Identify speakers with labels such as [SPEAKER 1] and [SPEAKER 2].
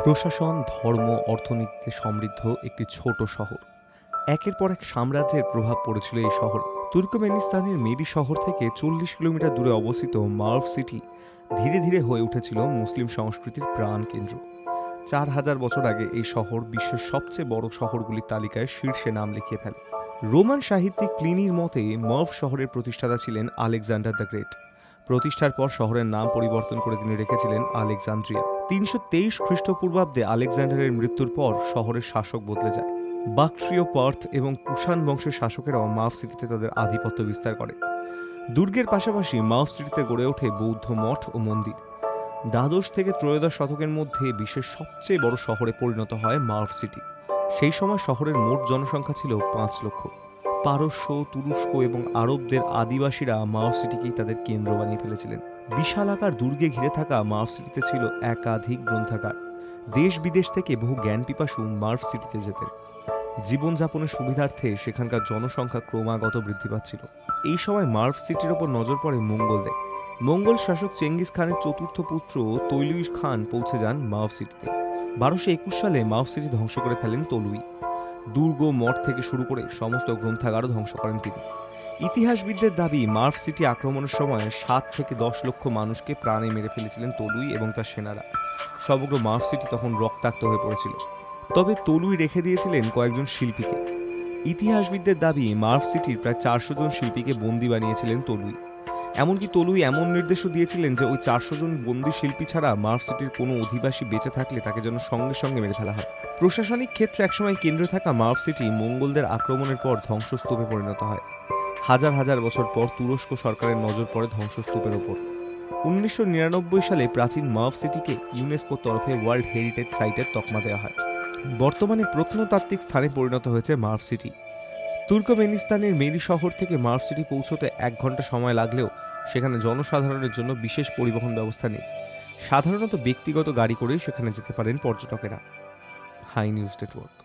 [SPEAKER 1] প্রশাসন, ধর্ম, অর্থনীতিতে সমৃদ্ধ একটি ছোট শহর। একের পর এক সাম্রাজ্যের প্রভাব পড়েছিল এই শহরে। তুর্কমেনিস্তানের মেরি শহর থেকে চল্লিশ কিলোমিটার দূরে অবস্থিত মার্ভ সিটি ধীরে ধীরে হয়ে উঠেছিল মুসলিম সংস্কৃতির প্রাণ কেন্দ্র। চার হাজার বছর আগে এই শহর বিশ্বের সবচেয়ে বড় শহরগুলির তালিকায় শীর্ষে নাম লিখিয়ে ফেলে। রোমান সাহিত্যিক প্লিনির মতে, মার্ভ শহরের প্রতিষ্ঠাতা ছিলেন আলেকজান্ডার দ্য গ্রেট। প্রতিষ্ঠার পর শহরের নাম পরিবর্তন করে তিনি রেখেছিলেন আলেকজান্দ্রিয়া। তিনশো তেইশ খ্রিস্টপূর্বাব্দে আলেকজান্ডারের মৃত্যুর পর শহরের শাসক বদলে যায়। বাক্ট্রিয় পার্থ এবং কুষাণ বংশের শাসকেরাও মাফ সিটিতে তাদের আধিপত্য বিস্তার করে। দুর্গের পাশাপাশি মাফ সিটিতে গড়ে ওঠে বৌদ্ধ মঠ ও মন্দির। দ্বাদশ থেকে ত্রয়োদশ শতকের মধ্যে বিশ্বের সবচেয়ে বড় শহরে পরিণত হয় মার্ভ সিটি। সেই সময় শহরের মোট জনসংখ্যা ছিল পাঁচ লক্ষ। পারস্য, তুরস্ক এবং আরবদের আদিবাসীরা মার্ভ সিটিকেই তাদের কেন্দ্র বানিয়ে ফেলেছিলেন। বিশাল আকার দুর্গে ঘিরে থাকা মার্ভ সিটিতে ছিল একাধিক গ্রন্থাগার। দেশ বিদেশ থেকে বহু জ্ঞান পিপাসু মার্ভ সিটিতে যেতেন। জীবনযাপনের সুবিধার্থে সেখানকার জনসংখ্যা ক্রমাগত বৃদ্ধি পাচ্ছিল। এই সময় মার্ফ সিটির ওপর নজর পড়ে মঙ্গলদের। মঙ্গল শাসক চেঙ্গিস খানের চতুর্থ পুত্র তৈলুই খান পৌঁছে যান মার্ভ সিটিতে। বারোশো একুশ সালে মার্ভ সিটি ধ্বংস করে ফেলেন তলুই। দুর্গ মঠ থেকে শুরু করে সমস্ত গ্রন্থাগারও ধ্বংস করেন তিনি। ইতিহাসবিদদের দাবি মার্ভ সিটি আক্রমণের সময় সাত থেকে দশ লক্ষ মানুষকে প্রাণে মেরে ফেলেছিলেন তলুই এবং তার সেনারা। সমগ্র মার্ফ সিটি তখন রক্তাক্ত হয়ে পড়েছিল। তবে তলুই রেখে দিয়েছিলেন কয়েকজন শিল্পীকে। ইতিহাসবিদদের দাবি মার্ফ সিটির প্রায় চারশো জন শিল্পীকে বন্দি বানিয়েছিলেন তলুই। এমনকি তলুই এমন নির্দেশও দিয়েছিলেন যে ওই চারশো জন বন্দি শিল্পী ছাড়া মার্ভ সিটির কোনো অধিবাসী বেঁচে থাকলে তাকে যেন সঙ্গে সঙ্গে মেরে ফেলা হয়। প্রশাসনিক ক্ষেত্রে একসময় কেন্দ্রে থাকা মার্ভ সিটি মঙ্গলদের আক্রমণের পর ধ্বংসস্তূপে পরিণত হয়। হাজার হাজার বছর পর তুরস্ক সরকারের নজর পড়ে ধ্বংসস্তূপের ওপর। উনিশশো নিরানব্বই সালে প্রাচীন মার্ফ সিটিকে ইউনেস্কোর তরফে ওয়ার্ল্ড হেরিটেজ সাইটের তকমা দেওয়া হয়। বর্তমানে প্রত্নতাত্ত্বিক স্থানে পরিণত হয়েছে মার্ভ সিটি। তুর্কমেনিস্তানের মেরি শহর থেকে মার্ফ সিটি পৌঁছতে এক ঘণ্টা সময় লাগলেও সেখানে জনসাধারণের জন্য বিশেষ পরিবহন ব্যবস্থা নেই। সাধারণত ব্যক্তিগত গাড়ি করেই সেখানে যেতে পারেন পর্যটকেরা। Hi news network.